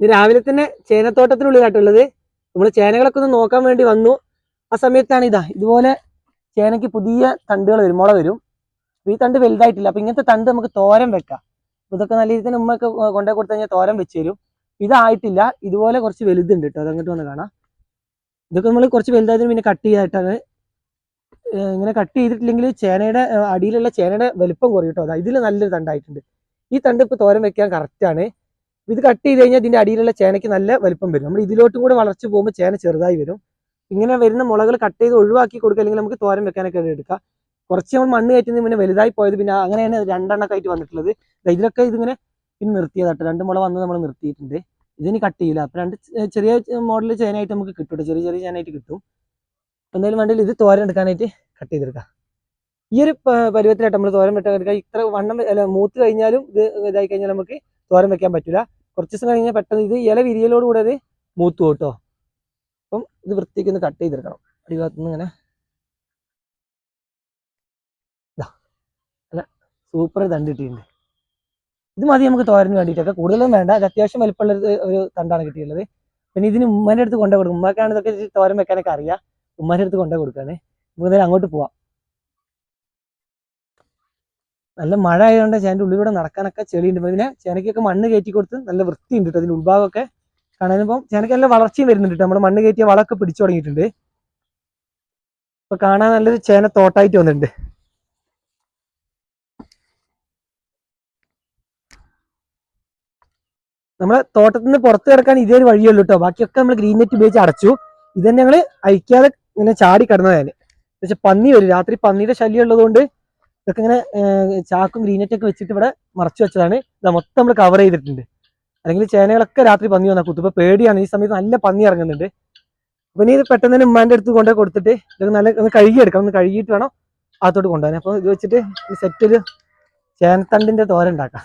ഇത് രാവിലെ തന്നെ ചേനത്തോട്ടത്തിനുള്ളിലായിട്ടുള്ളത് നമ്മൾ ചേനകളൊക്കെ ഒന്ന് നോക്കാൻ വേണ്ടി വന്നു. ആ സമയത്താണ് ഇതാ ഇതുപോലെ ചേനയ്ക്ക് പുതിയ തണ്ടുകൾ വരും മുള വരും. ഈ തണ്ട് വലുതായിട്ടില്ല. അപ്പൊ ഇങ്ങനത്തെ തണ്ട് നമുക്ക് തോരം വെക്കാം. ഇതൊക്കെ നല്ല രീതിയിൽ തന്നെ ഉമ്മയൊക്കെ കൊണ്ടേ കൊടുത്തു കഴിഞ്ഞാൽ തോരം വെച്ച് തരും. ഇതായിട്ടില്ല. ഇതുപോലെ കുറച്ച് വലുതുണ്ട് കേട്ടോ അതങ്ങോട്ട് വന്ന് കാണാം. ഇതൊക്കെ നമ്മൾ കുറച്ച് വലുതായതിന് പിന്നെ കട്ട് ചെയ്തിട്ടാണ് ഏഹ് ഇങ്ങനെ കട്ട് ചെയ്തിട്ടില്ലെങ്കിൽ ചേനയുടെ അടിയിലുള്ള ചേനയുടെ വലുപ്പം കുറയും കേട്ടോ ഇതിൽ നല്ലൊരു തണ്ടായിട്ടുണ്ട്. ഈ തണ്ട് ഇപ്പോൾ തോരം വെക്കാൻ കറക്റ്റാണ് ഇത് കട്ട് ചെയ്ത് കഴിഞ്ഞാൽ ഇതിന്റെ അടിയിലുള്ള ചേനയ്ക്ക് നല്ല വലുപ്പം വരും. നമ്മൾ ഇതിലോട്ടും കൂടെ വളർച്ച പോകുമ്പോൾ ചേന ചെറുതായി വരും. ഇങ്ങനെ വരുന്ന മുളകൾ കട്ട് ചെയ്ത് ഒഴിവാക്കി കൊടുക്കുക അല്ലെങ്കിൽ നമുക്ക് തോരൻ വെക്കാനൊക്കെ എടുക്കാം. കുറച്ച് നമ്മൾ മണ്ണ് കയറ്റുന്നത് പിന്നെ വലുതായി പോയത് പിന്നെ അങ്ങനെയാണ് രണ്ടെണ്ണൊക്കെ ആയിട്ട് വന്നിട്ടുള്ളത്. ഇതിലൊക്കെ ഇതിങ്ങനെ പിന്നെ നിർത്തിയതാട്ടോ രണ്ട് മുള വന്ന് നമ്മൾ നിർത്തിയിട്ടുണ്ട്. ഇതിന് കട്ട് ചെയ്യില്ല അപ്പൊ രണ്ട് ചെറിയ മോഡൽ ചേനയായിട്ട് നമുക്ക് കിട്ടും ട്ടോ. ചെറിയ ചെറിയ ചേനയായിട്ട് കിട്ടും. എന്തായാലും വേണ്ടിയിൽ ഇത് തോരൻ എടുക്കാനായിട്ട് കട്ട് ചെയ്തെടുക്കാം. ഈ ഒരു പരുവത്തിലായിട്ട് നമ്മൾ തോരൻ വെട്ടാൻ എടുക്കുക ഇത്ര വണ്ണം അല്ല മൂത്ത് കഴിഞ്ഞാലും ഇത് ഇതായി കഴിഞ്ഞാൽ നമുക്ക് തോരൻ വെക്കാൻ പറ്റില്ല കുറച്ച് ദിവസം കഴിഞ്ഞാൽ പെട്ടെന്ന് ഇത് ഇല വിരിയലോട് കൂടെ അത് മൂത്തു കേട്ടോ അപ്പം ഇത് വൃത്തിക്ക് ഒന്ന് കട്ട് ചെയ്തെടുക്കണം. അടിഭാഗത്തുനിന്ന് ഇങ്ങനെ. അല്ല സൂപ്പർ തണ്ട് ഇത് മതി നമുക്ക് തോരന് വേണ്ടിയിട്ടൊക്കെ. കൂടുതലൊന്നും വേണ്ട. അത് അത്യാവശ്യം വലിപ്പമുള്ള ഒരു തണ്ടാണ് കിട്ടിയുള്ളത് പിന്നെ ഇതിന് ഉമ്മാന്റെ അടുത്ത് കൊണ്ടു കൊടുക്കും. ഉമ്മാക്കാണ് ഇതൊക്കെ തോരൻ വെക്കാനൊക്കെ അറിയാം. ഉമ്മാന്റെ അടുത്ത് കൊണ്ടു കൊടുക്കാണ്. നമുക്ക് അങ്ങോട്ട് പോവാം. നല്ല മഴ ആയതുകൊണ്ട് ചേന്റെ ഉള്ളിലൂടെ നടക്കാനൊക്കെ ചെളിയുണ്ട്. പിന്നെ ചേനയ്ക്കൊക്കെ മണ്ണ് കയറ്റി കൊടുത്ത് നല്ല വൃത്തിയുണ്ട് കേട്ടോ അതിന്റെ ഉൾഭാഗമൊക്കെ കാണാനിപ്പം ചേനയ്ക്ക് നല്ല വളർച്ചയും വരുന്നുണ്ട് കേട്ടോ നമ്മുടെ മണ്ണ് കയറ്റിയ വളമൊക്കെ പിടിച്ചു തുടങ്ങിയിട്ടുണ്ട്. ഇപ്പൊ കാണാൻ നല്ലൊരു ചേന തോട്ടായിട്ട് വന്നിട്ടുണ്ട്. നമ്മളെ തോട്ടത്തിൽ നിന്ന് പുറത്ത് കിടക്കാൻ ഇതേ ഒരു വഴിയുള്ളൂ കേട്ടോ ബാക്കിയൊക്കെ നമ്മൾ ഗ്രീൻ നെറ്റ് ഉപയോഗിച്ച് അടച്ചു. ഇത് ഞങ്ങൾ അയക്കാതെ ഇങ്ങനെ ചാടി കിടന്നതാണ്. പക്ഷെ പന്നി വരും. രാത്രി പന്നിയുടെ ശല്യം ഉള്ളതുകൊണ്ട് ഇതൊക്കെ ഇങ്ങനെ ചാക്കും ഗ്രീനറ്റ് ഒക്കെ വെച്ചിട്ട് ഇവിടെ മറച്ചു വെച്ചതാണ്. ഇത് മൊത്തം നമ്മൾ കവർ ചെയ്തിട്ടുണ്ട്. അല്ലെങ്കിൽ ചേനകളൊക്കെ രാത്രി പന്നി വന്നാൽ കുത്തു. ഇപ്പൊ പേടിയാണ്. ഈ സമയത്ത് നല്ല പന്നി ഇറങ്ങുന്നുണ്ട്. അപ്പൊ ഇനി ഇത് പെട്ടെന്ന് തന്നെ ഉമ്മാന്റെ അടുത്ത് കൊണ്ടുപോയി കൊടുത്തിട്ട് ഇതൊക്കെ നല്ല ഒന്ന് കഴുകിയെടുക്കാം ഒന്ന് കഴുകിയിട്ട് വേണം അകത്തോട്ട് കൊണ്ടുപോകാൻ. അപ്പൊ ഇത് വെച്ചിട്ട് ഈ സെറ്റ് ഒരു ചേനത്തണ്ടിന്റെ തോര ഉണ്ടാക്കാം.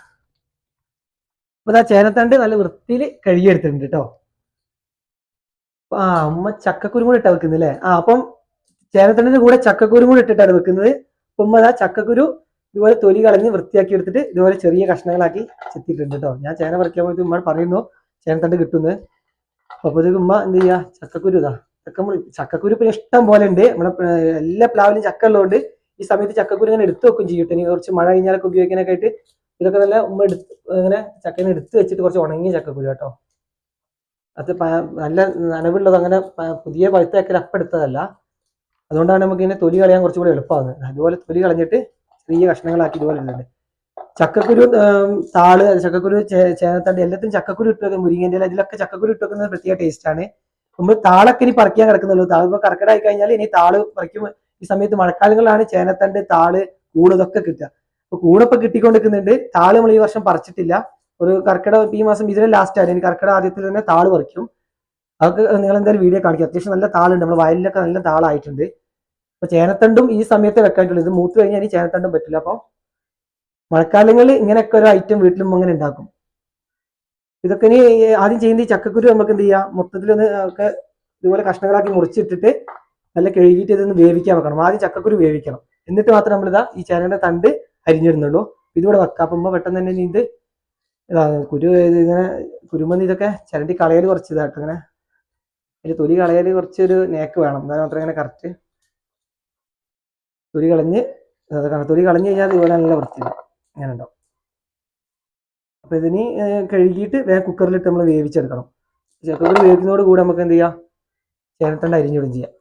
അപ്പൊ ഇതാ ചേനത്തണ്ട് നല്ല വൃത്തിയിൽ കഴുകിയെടുത്തിട്ടുണ്ട് കേട്ടോ. ആ അമ്മ ചക്കക്കുരും കൂടെ ഇട്ടാ വെക്കുന്നത് അല്ലേ? ആ അപ്പം ചേനത്തണ്ടിന്റെ കൂടെ ചക്കക്കുരും കൂടെ ഇട്ടിട്ടാണ് വെക്കുന്നത്. അപ്പൊ ആ ചക്കക്കുരു ഇതുപോലെ തൊലി കളഞ്ഞ് വൃത്തിയാക്കി എടുത്തിട്ട് ഇതുപോലെ ചെറിയ കഷ്ണങ്ങളാക്കി ചെത്തിയിട്ടുണ്ട് കേട്ടോ ഞാൻ ചേന പറിക്കാൻ പോയിട്ട് ഉമ്മ പറയുന്നു ചേനത്തണ്ട് കിട്ടുന്നത് അപ്പൊ ഇത് ഉമ്മ എന്ത് ചെയ്യാ? ചക്കക്കുരു ഇതാ. ചക്കമുറി ചക്കക്കുരു പിന്നെ ഇഷ്ടം പോലെ ഉണ്ട്. നമ്മളെ എല്ലാ പ്ലാവിലും ചക്ക ഉള്ളതുകൊണ്ട് ഈ സമയത്ത് ചക്കക്കുരു ഇങ്ങനെ എടുത്തു വെക്കും ചെയ്യട്ടെ ഇനി കുറച്ച് മഴ കഴിഞ്ഞാലൊക്കെ ഉപയോഗിക്കാനൊക്കെ ആയിട്ട് ഇതൊക്കെ നല്ല ഉമ്മ എടുത്ത് ഇങ്ങനെ ചക്കനെ എടുത്ത് വെച്ചിട്ട് കുറച്ച് ഉണങ്ങിയ ചക്കക്കുരു കേട്ടോ അത് നല്ല നനവുള്ളത് അങ്ങനെ പുതിയ പഴുത്ത അപ്പം എടുത്തതല്ല. അതുകൊണ്ടാണ് നമുക്ക് ഇങ്ങനെ തൊലി കളയാൻ കുറച്ചുകൂടി എളുപ്പമാണ് അതുപോലെ തൊലി കളഞ്ഞിട്ട് ചെറിയ കഷ്ണങ്ങളാക്കി ഇതുപോലെ ഇടുന്നുണ്ട്. ചക്കക്കുരു താൾ ചക്കക്കുരു ചേനത്തണ്ട് എല്ലാത്തിനും ചക്കക്കുരു ഇട്ട് വെക്കുന്നത് മുരിങ്ങന്റെ ഇല ഇതിലൊക്കെ ചക്കക്കുരു ഇട്ട് വെക്കുന്നത് പ്രത്യേക ടേസ്റ്റാണ് നമ്മൾ താളൊക്കെ ഇനി പറിക്കാൻ കിടക്കുന്നുള്ളൂ. താൾ ഇപ്പോൾ കർക്കിടായി കഴിഞ്ഞാൽ ഇനി താൾ പറിക്കും. ഈ സമയത്ത് മഴക്കാലങ്ങളിലാണ് ചേനത്തണ്ട് താൾ കൂട് ഇതൊക്കെ കിട്ടുക. അപ്പൊ കൂടൊപ്പം കിട്ടിക്കൊണ്ടിരിക്കുന്നുണ്ട്. താൾ നമ്മൾ ഈ വർഷം പറിച്ചിട്ടില്ല. ഒരു കർക്കിടക ഈ മാസം ഇതിലെ ലാസ്റ്റ് ആണ്. ഇനി കർക്കിടക ആദ്യത്തിൽ തന്നെ താൾ പറിക്കും. അതൊക്കെ നിങ്ങൾ എന്തായാലും വീഡിയോ കാണിക്കും. അത്യാവശ്യം നല്ല താളുണ്ട്. നമ്മൾ വയലിലൊക്കെ നല്ല താളായിട്ടുണ്ട്. അപ്പൊ ചേനത്തണ്ടും ഈ സമയത്ത് വെക്കാനുള്ളൂ. ഇത് മൂത്ത് കഴിഞ്ഞാൽ ഇനി ചേനത്തണ്ടും പറ്റില്ല അപ്പൊ മഴക്കാലങ്ങളിൽ ഇങ്ങനെയൊക്കെ ഒരു ഐറ്റം വീട്ടിലും അങ്ങനെ ഉണ്ടാക്കും. ഇതൊക്കെ ഇനി ആദ്യം ചെയ്യുന്ന ഈ ചക്കക്കുരു നമുക്ക് എന്ത് ചെയ്യാം? മൊത്തത്തിലൊന്ന് ഒക്കെ ഇതുപോലെ കഷ്ണങ്ങളാക്കി മുറിച്ചിട്ടിട്ട് നല്ല കഴുകിയിട്ട് ഇതൊന്ന് വേവിക്കാൻ വെക്കണം. ആദ്യം ചക്കക്കുരു വേവിക്കണം. എന്നിട്ട് മാത്രം നമ്മളിതാ ഈ ചേനയുടെ തണ്ട് അരിഞ്ഞിടുന്നുള്ളൂ. ഇതിവിടെ വെക്കാം. അപ്പം പെട്ടെന്ന് തന്നെ ഇത് ഇതാ കുരു ഇങ്ങനെ കുരുമന്ന് ഇതൊക്കെ ചിരണ്ടി കളയൽ കുറച്ച് ഇതായിട്ട് ഇങ്ങനെ അതിൽ തൊലി കളയൽ കുറച്ചൊരു നേക്ക് വേണം. എന്നാൽ മാത്രമേ ഇങ്ങനെ കറക്റ്റ് തൊലി കളഞ്ഞ് തൊലി കളഞ്ഞ് കഴിഞ്ഞാൽ ഇതുപോലെ നല്ല വൃത്തിയാണ് അങ്ങനെ ഉണ്ടാവും. അപ്പൊ ഇതിന് കഴുകിയിട്ട് വേഗം കുക്കറിലിട്ട് നമ്മൾ വേവിച്ചെടുക്കണം. ചക്കക്കുരു വേവിക്കുന്നതോട് കൂടെ നമുക്ക് എന്ത് ചെയ്യാം? ചേനത്തണ്ട് അരിഞ്ഞിടും ചെയ്യാം.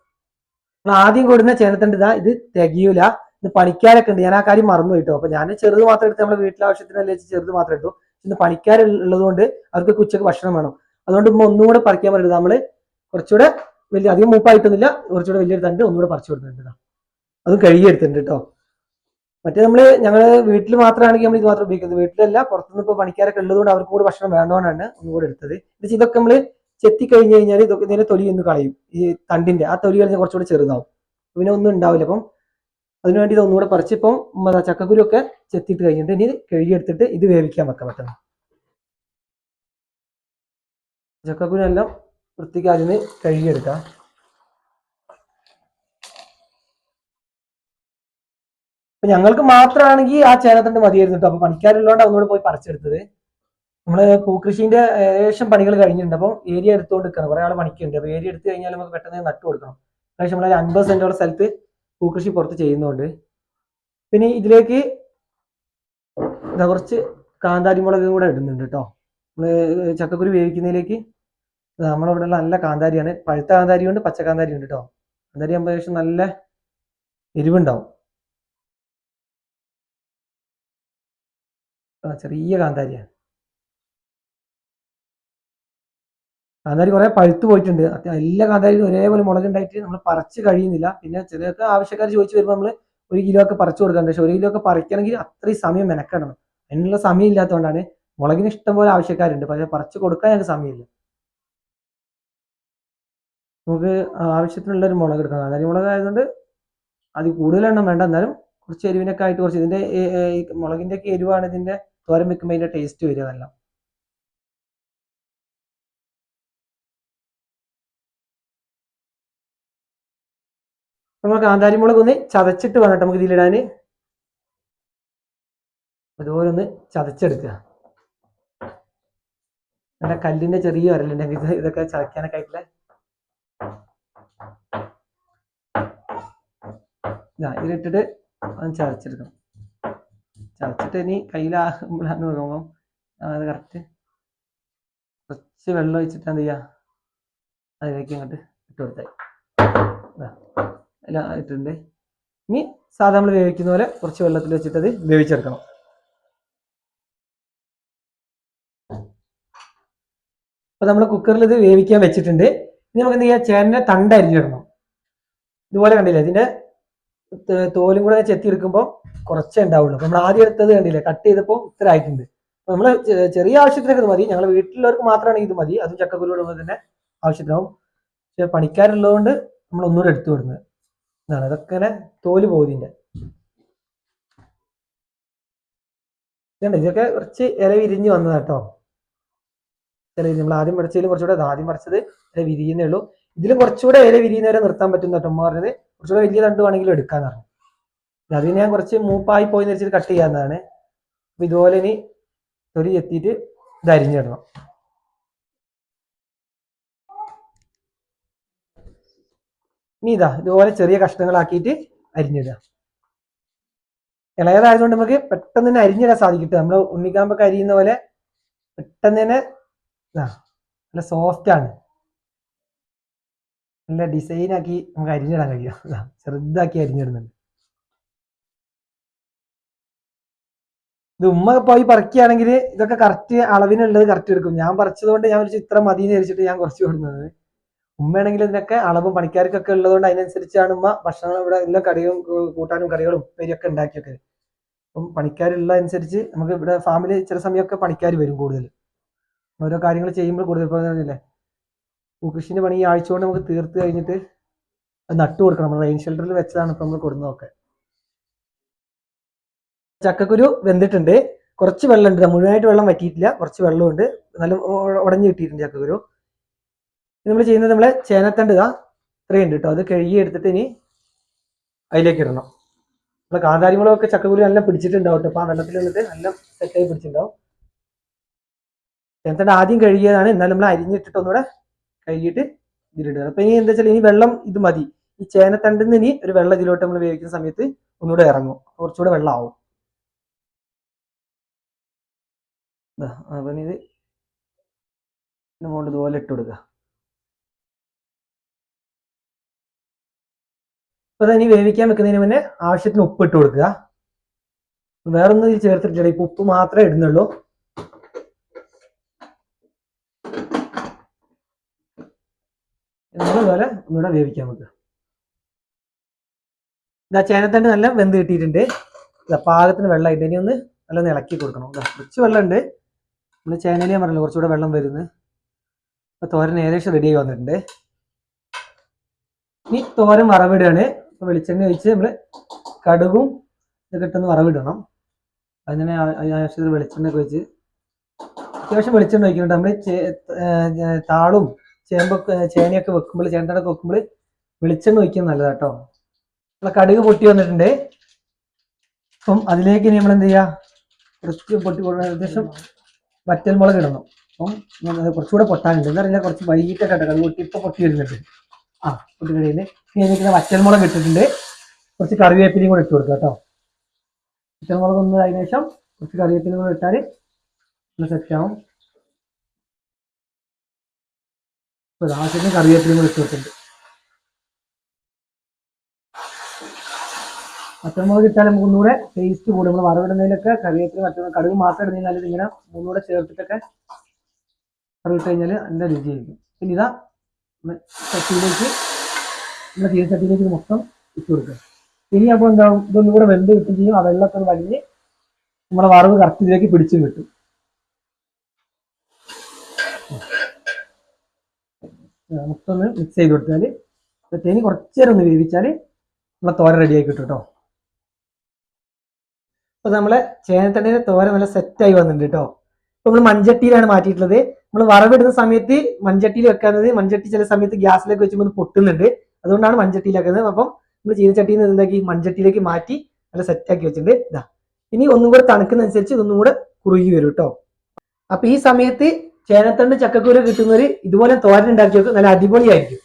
നമ്മൾ ആദ്യം കൊടുക്കുന്ന ചേനത്തണ്ട് ഇതാ ഇത് തികയൂല. ഇത് പണിക്കാരൊക്കെ ഉണ്ട്. ഞാൻ ആ കാര്യം മറന്നു കേട്ടോ അപ്പൊ ഞാൻ ചെറുത് മാത്രം എടുത്ത് നമ്മുടെ വീട്ടിലെ ആവശ്യത്തിനല്ലേ ചെറുത് മാത്രം എടുത്തു ഇന്ന് പണിക്കാരുള്ളതുകൊണ്ട് അവർക്ക് ഉച്ചയ്ക്ക് ഭക്ഷണം വേണം. അതുകൊണ്ട് ഉമ്മ ഒന്നും കൂടെ പറിക്കാൻ പറ്റില്ല നമ്മൾ കുറച്ചുകൂടെ വലിയ അധികം മൂപ്പായിട്ടൊന്നുമില്ല. കുറച്ചുകൂടെ വലിയൊരു തണ്ട് ഒന്നുകൂടെ പറിച്ചു കൊടുത്തിട്ടുണ്ട് അതും കഴുകിയെടുത്തിട്ടുണ്ട് കേട്ടോ മറ്റേ നമ്മൾ ഞങ്ങൾ വീട്ടിൽ മാത്രമാണെങ്കിൽ നമ്മൾ ഇത് മാത്രം ഉപയോഗിക്കുന്നത് വീട്ടിലല്ല പുറത്തുനിന്ന് ഇപ്പൊ പണിക്കാരൊക്കെ ഉള്ളതുകൊണ്ട് അവർക്ക് കൂടെ ഭക്ഷണം വേണ്ടതുകൊണ്ടാണ് ഒന്നുകൂടെ എടുത്തത്. എന്നുവെച്ചാൽ ഇതൊക്കെ നമ്മൾ ചെത്തി കഴിഞ്ഞ് കഴിഞ്ഞാൽ ഇതൊക്കെ ഇതിന്റെ തൊലി ഒന്ന് കളയും. ഈ തണ്ടിന്റെ ആ തൊലി കളഞ്ഞ് കുറച്ചുകൂടെ ചെറുതാവും. പിന്നെ ഒന്നും ഉണ്ടാവില്ല. അപ്പം അതിനുവേണ്ടി ഇത് ഒന്നുകൂടെ പറിച്ചിപ്പം ഉമ്മ ദാ ചക്കക്കുരു ഒക്കെ ചെത്തിയിട്ട് കഴിഞ്ഞിട്ട് ഇനി കഴുകിയെടുത്തിട്ട് ഇത് വേവിക്കാൻ വെക്കാം. പെട്ടെന്ന് ചക്കക്കുരു എല്ലാം വൃത്തിക്ക് അതിന് കഴുകിയെടുക്കാം. അപ്പൊ ഞങ്ങൾക്ക് മാത്രമാണെങ്കിൽ ആ ചേനത്തണ്ട് മതിയായിരുന്നു കേട്ടോ അപ്പൊ പണിക്കാരുള്ളതുകൊണ്ട് അവനോട് പോയി പറിച്ചെടുത്തത്. നമ്മൾ പൂക്കൃഷിന്റെ ഏകദേശം പണികൾ കഴിഞ്ഞിട്ടുണ്ട്. അപ്പോൾ ഏരിയ എടുത്തുകൊണ്ട് നിൽക്കണം കുറെ ആൾ പണിക്കുണ്ട്. അപ്പൊ ഏരിയ എടുത്തു കഴിഞ്ഞാൽ നമുക്ക് പെട്ടെന്ന് നട്ടു കൊടുക്കണം. പക്ഷേ നമ്മളൊരു അൻപത് സെന്റോളം സ്ഥലത്ത് പൂക്കൃഷി പുറത്ത് ചെയ്യുന്നുണ്ട്. പിന്നെ ഇതിലേക്ക് ഇതാ കുറച്ച് കാന്താരി മുളകും കൂടെ ഇടുന്നുണ്ട് കേട്ടോ നമ്മൾ ചക്കക്കുരു വേവിക്കുന്നതിലേക്ക് ഇതാ ഉള്ള നല്ല കാന്താരിയാണ്. പഴുത്ത കാന്താരി ഉണ്ട് പച്ച കാന്താരി ഉണ്ട് കേട്ടോ കാന്താരി ആകുമ്പോൾ ഏകദേശം നല്ല എരിവുണ്ടാവും. ചെറിയ കാന്താരിയാണ്. കാന്താരി കുറെ പഴുത്ത് പോയിട്ടുണ്ട്. എല്ലാ കാന്താരിയും ഒരേപോലെ മുളകുണ്ടായിട്ട് നമ്മൾ പറിച്ച് കഴിയുന്നില്ല. പിന്നെ ചിലർക്ക് ആവശ്യക്കാർ ചോദിച്ചു വരുമ്പോൾ നമ്മൾ ഒരു കിലോ ഒക്കെ പറിച്ചു കൊടുക്കാൻ പക്ഷെ ഒരു കിലോ ഒക്കെ പറിക്കണമെങ്കിൽ അത്രയും സമയം മെനക്കണം അതിനുള്ള സമയം ഇല്ലാത്തതുകൊണ്ടാണ് മുളകിന് ഇഷ്ടംപോലെ ആവശ്യക്കാരുണ്ട്. പക്ഷെ പറിച്ചു കൊടുക്കാൻ ഞങ്ങൾക്ക് സമയമില്ല. നമുക്ക് ആവശ്യത്തിനുള്ള ഒരു മുളക് എടുക്കണം. കാന്താരി മുളക് ആയതുകൊണ്ട് അത് കൂടുതലെണ്ണം വേണ്ട. എന്നാലും കുറച്ച് എരിവിനൊക്കെ ആയിട്ട് കുറച്ച് ഏ- മുളകിന്റെ ഒക്കെ എരിവാണ് ഇതിന്റെ തോരൻ വെക്കുമ്പോൾ അതിന്റെ ടേസ്റ്റ് വരിക നല്ല നമ്മൾ കാന്താരി മുളക് ഒന്ന് ചതച്ചിട്ട് വേണം നമുക്ക് ഇതിലിടാൻ അതുപോലെ ഒന്ന് ചതച്ചെടുക്കുക. നല്ല കല്ലിന്റെ ചെറിയ വരലുണ്ടെങ്കിൽ ഇത് ഇതൊക്കെ ചതയ്ക്കാനൊക്കെ ആയിട്ടുള്ള ഇതാ ഇതിലിട്ടിട്ട് അത് ചതച്ചെടുക്കണം. ചതച്ചിട്ട് ഇനി കയ്യിലാകുമ്പോഴാണ് നോക്കുമ്പോൾ അത് കറക്റ്റ് കുറച്ച് വെള്ളം ഒഴിച്ചിട്ട് എന്ത് ചെയ്യുക അതിലേക്ക് ഇങ്ങോട്ട് ഇട്ട് കൊടുത്താൽ എല്ലാം ഇട്ടിട്ടുണ്ട്. ഇനി സാധാ നമ്മൾ വേവിക്കുന്ന പോലെ കുറച്ച് വെള്ളത്തിൽ വെച്ചിട്ട് അത് വേവിച്ചെടുക്കണം. അപ്പൊ നമ്മൾ കുക്കറിൽ ഇത് വേവിക്കാൻ വെച്ചിട്ടുണ്ട്. ഇനി നമുക്ക് എന്ത് ചെയ്യാം? ചേനന്റെ തണ്ട് അരിഞ്ഞിടണം ഇതുപോലെ കണ്ടില്ലേ? ഇതിന്റെ തോലും കൂടെ ചെത്തി എടുക്കുമ്പോൾ കുറച്ചേ ഉണ്ടാവുള്ളൂ. നമ്മൾ ആദ്യം എടുത്തത് കണ്ടില്ലേ കട്ട് ചെയ്തപ്പോൾ ഇത്ര ആയിട്ടുണ്ട്. നമ്മൾ ചെറിയ ആവശ്യത്തിനൊക്കെ ഇത് മതി. ഞങ്ങൾ വീട്ടിലുള്ളവർക്ക് മാത്രമാണ് ഇത് മതി. അതും ചക്കക്കുരു ഇടുമ്പോൾ തന്നെ ആവശ്യത്തിനാവും. പക്ഷെ പണിക്കാരുള്ളതുകൊണ്ട് നമ്മൾ ഒന്നുകൂടെ എടുത്തു വിടുന്നത്. ഇതാണ്. ഇങ്ങനെ തോൽ പോകുന്നതിന്റെ ഇതുണ്ട്. ഇതൊക്കെ കുറച്ച് ഇല വിരിഞ്ഞ് വന്നത് കേട്ടോ. ഇല നമ്മൾ ആദ്യം പറിച്ചതിലും കുറച്ചുകൂടെ ആദ്യം പറിച്ചത് ഇല വിരിയുന്നേ ഉള്ളൂ. ഇതിലും കുറച്ചുകൂടെ ഇല വിരിയുന്നവരെ നിർത്താൻ പറ്റുന്ന കേട്ടോ പറഞ്ഞത്. കുറച്ചുകൂടെ വലിയ തണ്ട് വേണമെങ്കിലും എടുക്കാന്ന് പറഞ്ഞു. അതിന് ഞാൻ കുറച്ച് മൂപ്പായി പോയി വെച്ചിട്ട് കട്ട് ചെയ്യാവുന്നതാണ്. അപ്പൊ ഇതുപോലെ ഇനി തൊലി എത്തിയിട്ട് ഇത് അരിഞ്ഞിടണം ഇനി ഇതാ ഇതുപോലെ ചെറിയ കഷ്ണങ്ങളാക്കിയിട്ട് അരിഞ്ഞിടുക ഇളയതായതുകൊണ്ട് നമുക്ക് പെട്ടെന്ന് തന്നെ അരിഞ്ഞിടാൻ സാധിക്കട്ടെ. നമ്മൾ ഉണ്ണിക്കാമ്പൊക്കെ അരിയുന്ന പോലെ പെട്ടെന്ന് തന്നെ നല്ല സോഫ്റ്റ് ആണ്. നല്ല ഡിസൈൻ ആക്കി നമുക്ക് അരിഞ്ഞിടാൻ കഴിയും ചെറുതാക്കി അരിഞ്ഞിടുന്നുണ്ട്. ഇത് ഉമ്മ പോയി പറിക്കുകയാണെങ്കിൽ ഇതൊക്കെ കറക്റ്റ് അളവിനുള്ളത് കറക്റ്റ് എടുക്കും. ഞാൻ പറിച്ചതുകൊണ്ട് ഞാൻ ഒരു ചിത്രം മതി എന്ന് വിചാരിച്ചിട്ട് ഞാൻ കുറച്ച് കൊടുക്കുന്നത്. ഉമ്മയാണെങ്കിൽ ഇതിനൊക്കെ അളവും പണിക്കാർക്കൊക്കെ ഉള്ളതുകൊണ്ട് അതിനനുസരിച്ചാണ് ഉമ്മ ഭക്ഷണം ഇവിടെ എല്ലാ കറിയും കൂട്ടാനും കറികളും ഉപ്പേരിയൊക്കെ ഉണ്ടാക്കിയൊക്കെ. അപ്പം പണിക്കാരുള്ള അനുസരിച്ച് നമുക്ക് ഇവിടെ ഫാമിലി ചില സമയമൊക്കെ പണിക്കാർ വരും കൂടുതൽ. ഓരോ കാര്യങ്ങൾ ചെയ്യുമ്പോൾ കൂടുതൽ. ഇപ്പോൾ പൂക്കൃഷിന്റെ പണി ഈ ആഴ്ച കൊണ്ട് നമുക്ക് തീർത്ത് കഴിഞ്ഞിട്ട് നട്ടു കൊടുക്കണം. നമ്മൾ റെയിൻ ഷെൽട്ടറിൽ വെച്ചതാണ് ഇപ്പൊ നമ്മൾ കൊടുക്കുന്നതൊക്കെ ചക്കക്കുരു വെന്തിട്ടുണ്ട്. കുറച്ച് വെള്ളം ഉണ്ട് മുഴുവനായിട്ട് വെള്ളം വറ്റിയിട്ടില്ല. കുറച്ച് വെള്ളമുണ്ട്. നല്ല ഉടഞ്ഞു കിട്ടിയിട്ടുണ്ട് ചക്കക്കുരു. നമ്മൾ ചെയ്യുന്നത് നമ്മളെ ചേനത്തണ്ട് ഇതാ ഇത്രയും ഉണ്ട് കേട്ടോ. അത് കഴുകി എടുത്തിട്ട് ഇനി അതിലേക്ക് ഇടണം. നമ്മളെ കാന്താരിമുളകൊക്കെ ചക്കക്കുരു നല്ല പിടിച്ചിട്ടുണ്ടാവും കേട്ടോ. അപ്പൊ ആ വെള്ളത്തിൽ വന്നിട്ട് നല്ല സെറ്റായി പിടിച്ചിട്ടുണ്ടാവും. ചേനത്തണ്ട് ആദ്യം കഴുകിയതാണ്. എന്നാലും നമ്മൾ അരിഞ്ഞിട്ടിട്ട് ഒന്നുകൂടെ കഴുകിയിട്ട് ഇതിലിടുക. അപ്പൊ ഇനി എന്താ വെച്ചാൽ ഇനി വെള്ളം ഇത് മതി. ഈ ചേനത്തണ്ടിൽ നിന്ന് ഇനി ഒരു വെള്ളം ഇതിലോട്ട് നമ്മൾ വേവിക്കുന്ന സമയത്ത് ഒന്നുകൂടെ ഇറങ്ങും. കുറച്ചുകൂടെ വെള്ളം ആവും ദാ, അപ്പൊ ഇത് മുകളിൽ ഇതുപോലെ ഇട്ട് കൊടുക്കുക. അപ്പൊ ഇനി വേവിക്കാൻ വെക്കുന്നതിന് മുന്നേ ആവശ്യത്തിന് ഉപ്പ് ഇട്ട് കൊടുക്കുക. വേറൊന്നും ഇതിൽ ചേർത്തിട്ടില്ല ഇപ്പൊ ഉപ്പ് മാത്രമേ ഇടുന്നുള്ളൂ. ഇതുപോലെ ഒന്നുകൂടെ വേവിക്കാം നമുക്ക്. ഇതാ ചേനത്തണ്ട് നല്ല വെന്ത് കിട്ടിയിട്ടുണ്ട്. ഇതാ പാകത്തിന് വെള്ളമായിട്ട് ഇനി ഒന്ന് നല്ല ഇളക്കി കൊടുക്കണം. ഇതാ കുറച്ച് വെള്ളമുണ്ട്. നമ്മൾ ചേനയിൽ ഞാൻ പറഞ്ഞല്ലോ കുറച്ചുകൂടെ വെള്ളം വരുന്നത് അപ്പോൾ തോരൻ ഏകദേശം റെഡി ആയി വന്നിട്ടുണ്ട്. ഇനി തോരൻ വറവിടുകയാണ്. അപ്പോൾ വെളിച്ചെണ്ണ ഒഴിച്ച് നമ്മൾ കടുകും ഇതൊക്കെ ഇട്ടൊന്ന് വറവിടണം. അതിന് ആവശ്യത്തിൽ വെളിച്ചെണ്ണ ഒക്കെ വെച്ച് അത്യാവശ്യം വെളിച്ചെണ്ണ ഒഴിക്കുന്നുണ്ട്. നമ്മൾ താളും ചേമ്പൊക്കെ ചേനയൊക്കെ വെക്കുമ്പോൾ ചേനത്തടൊക്കെ വെക്കുമ്പോൾ വെളിച്ചെണ്ണ ഒഴിക്കുന്നത് നല്ലതാട്ടോ. നമ്മളെ കടുക് പൊട്ടി വന്നിട്ടുണ്ട്. അപ്പം അതിലേക്ക് നമ്മൾ എന്ത് ചെയ്യുക കുറച്ച് പൊട്ടി ഏകദേശം വറ്റൽമുളക് ഇടണം. അപ്പം അത് കുറച്ചുകൂടെ പൊട്ടാനുണ്ട്. എന്നറിയില്ല കുറച്ച് വൈകിട്ടൊക്കെ കേട്ടോ അത് പൊട്ടി ഇപ്പം പൊട്ടി വരുന്നുണ്ട്. ആ പൊട്ടി കഴിയുന്നത് ഇനി എനിക്ക് വറ്റൽമുളക് ഇട്ടിട്ടുണ്ട്. കുറച്ച് കറിവേപ്പിലയും കൂടെ ഇട്ട് കൊടുക്കുക കേട്ടോ. വറ്റൽ മുളക് ഒന്ന് അതിന് ശേഷം കുറച്ച് കറിവേപ്പിലയും കൂടെ ഇട്ടാൽ ഒന്ന് സെറ്റ് ആവും ഇപ്പൊ കറിവേപ്പിലും കൂടെ ഇട്ട് കൊടുത്തിട്ടുണ്ട്. പച്ചമുളക് ഇട്ടാൽ നമുക്ക് ഒന്നുകൂടെ ടേസ്റ്റ് കൂടും. നമ്മൾ വറവിടുന്നതിലൊക്കെ കറിവേപ്പില മറ്റൊന്ന് കടുക് മാത്രം ഇടുന്നതിനാൽ ഇങ്ങനെ ഒന്നുകൂടെ ചേർത്തിട്ടൊക്കെ കറിവിട്ട് കഴിഞ്ഞാൽ നല്ല രുചിയായിരിക്കും പിന്നെ ഇതാ ചട്ടിയിലേക്ക് നമ്മുടെ ചീനച്ചട്ടിയിലേക്ക് ചട്ടിയിലേക്ക് മൊത്തം ഇട്ട് കൊടുക്കുക. ഇനി അപ്പോൾ എന്താവും? ഇതൊന്നും കൂടെ വെന്ത് കിട്ടുകയും ആ വെള്ളമൊക്കെ വലിഞ്ഞ് നമ്മുടെ വറവ് കറക്റ്റ് ഇതിലേക്ക് പിടിച്ചും കിട്ടും. ഒന്ന് മിക്സ് ചെയ്ത് കൊടുത്താൽ തേനി കുറച്ച് നേരം ഒന്ന് വേവിച്ചാൽ നമ്മളെ തോര റെഡി ആയി കിട്ടും കേട്ടോ അപ്പൊ നമ്മളെ ചേനത്തണ്ണിയുടെ തോര നല്ല സെറ്റായി വന്നിട്ടുണ്ട് കേട്ടോ ഇപ്പോൾ നമ്മൾ മൺചട്ടിയിലാണ് മാറ്റിയിട്ടുള്ളത്. നമ്മൾ വറവിടുന്ന സമയത്ത് മൺചട്ടിയിൽ വെക്കുന്നത് മൺചട്ടി ചില സമയത്ത് ഗ്യാസിലേക്ക് വെച്ചുമ്പോൾ പൊട്ടുന്നുണ്ട്. അതുകൊണ്ടാണ് മൺചട്ടിയിലാക്കുന്നത്. അപ്പം നമ്മൾ ചീനച്ചട്ടിയിൽ നിന്ന് എന്താക്കി മൺചട്ടിയിലേക്ക് മാറ്റി നല്ല സെറ്റാക്കി വെച്ചിട്ടുണ്ട്. ഇതാ ഇനി ഒന്നും കൂടെ തണുക്കുന്നതനുസരിച്ച് ഇതൊന്നും കൂടെ കുറുകി വരും കേട്ടോ അപ്പൊ ഈ സമയത്ത് ചേനത്തണ്ട് ചക്കക്കൂര കിട്ടുന്നവര് ഇതുപോലെ തോരൻ ഉണ്ടാക്കി വെക്കും. നല്ല അടിപൊളിയായിരിക്കും.